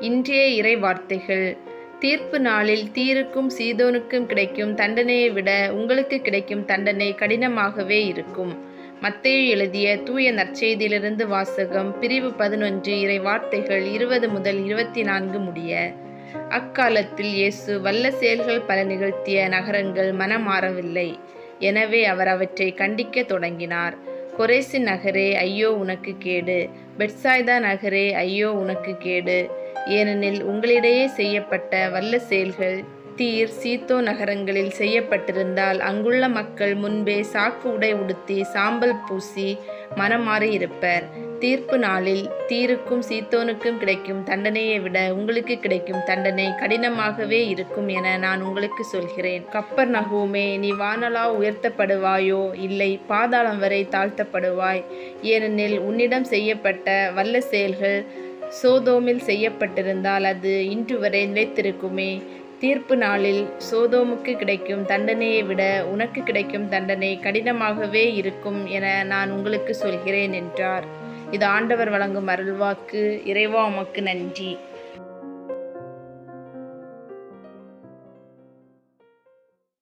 இன்றைய இறை வார்த்தைகள் தீர்ப்பு நாளில் தீருக்கும் சீதோனுக்கும் கிடைக்கும் தண்டனையை விட உங்களுக்கு கிடைக்கும் தண்டனை கடினமாகவே இருக்கும். மத்தேயு எழுதிய தூய நற்செய்தியிலிருந்து வாசகம் பிரிவு பதினொன்று இறை வார்த்தைகள் இருபது முதல் இருபத்தி நான்கு முடிய. அக்காலத்தில் இயேசு வல்ல செயல்கள் பல நிகழ்த்திய நகரங்கள் மனமாறவில்லை. எனவே அவர் அவற்றை கண்டிக்க தொடங்கினார். கொரேசின் நகரே ஐயோ உனக்கு கேடு. பெட்சாய்தா நகரே ஐயோ உனக்கு கேடு. ஏனெனில் உங்களிடையே செய்யப்பட்ட வல்ல செயல்கள் தீர் சீத்தோ நகரங்களில் செய்யப்பட்டிருந்தால் அங்குள்ள மக்கள் முன்பே சாக்கு உடை உடுத்தி சாம்பல் பூசி மனமாறி இருப்பர். தீர்ப்பு நாளில் தீருக்கும் சீத்தோனுக்கும் கிடைக்கும் தண்டனையை விட உங்களுக்கு கிடைக்கும் தண்டனை கடினமாகவே இருக்கும் என நான் உங்களுக்கு சொல்கிறேன். கப்பர் நகூமே நீ வானலா உயர்த்தப்படுவாயோ? இல்லை பாதாளம் வரை தாழ்த்தப்படுவாய். ஏனெனில் உன்னிடம் செய்யப்பட்ட வல்ல செயல்கள் சோதோமில் செய்யப்பட்டிருந்தால் அது இன்று வரை நிலைத்திருக்குமே. தீர்ப்பு நாளில் சோதோமுக்கு கிடைக்கும் தண்டனையை விட உனக்கு கிடைக்கும் தண்டனை கடினமாகவே இருக்கும் என நான் உங்களுக்கு சொல்கிறேன் என்றார். இது ஆண்டவர் வழங்கும் அருள்வாக்கு. இறைவா உமக்கு நன்றி.